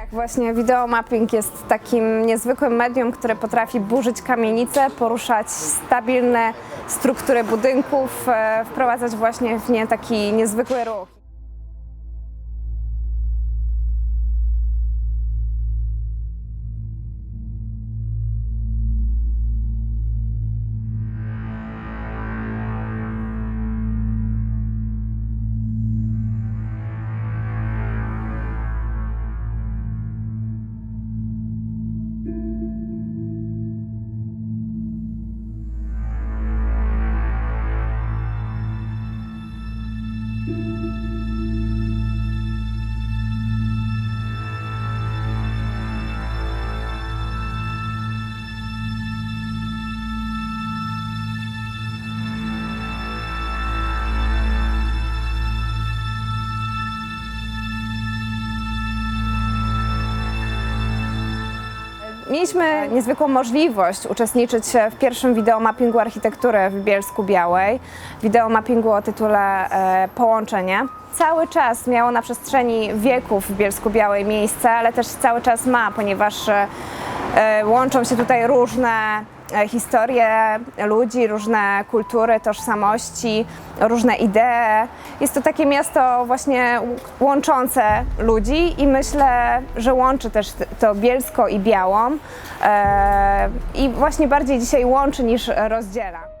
Tak, właśnie wideomapping jest takim niezwykłym medium, które potrafi burzyć kamienice, poruszać stabilne struktury budynków, e, wprowadzać właśnie w nie taki niezwykły ruch. Mieliśmy niezwykłą możliwość uczestniczyć w pierwszym wideomappingu architektury w Bielsku Białej. Wideomappingu o tytule e, Połączenie. Cały czas miało na przestrzeni wieków w Bielsku Białej miejsce, ale też cały czas ma, ponieważ e, łączą się tutaj różne e, historie ludzi, różne kultury, tożsamości, różne idee. Jest to takie miasto właśnie łączące ludzi i myślę, że łączy też to Bielsko i Białą e, i właśnie bardziej dzisiaj łączy niż rozdziela.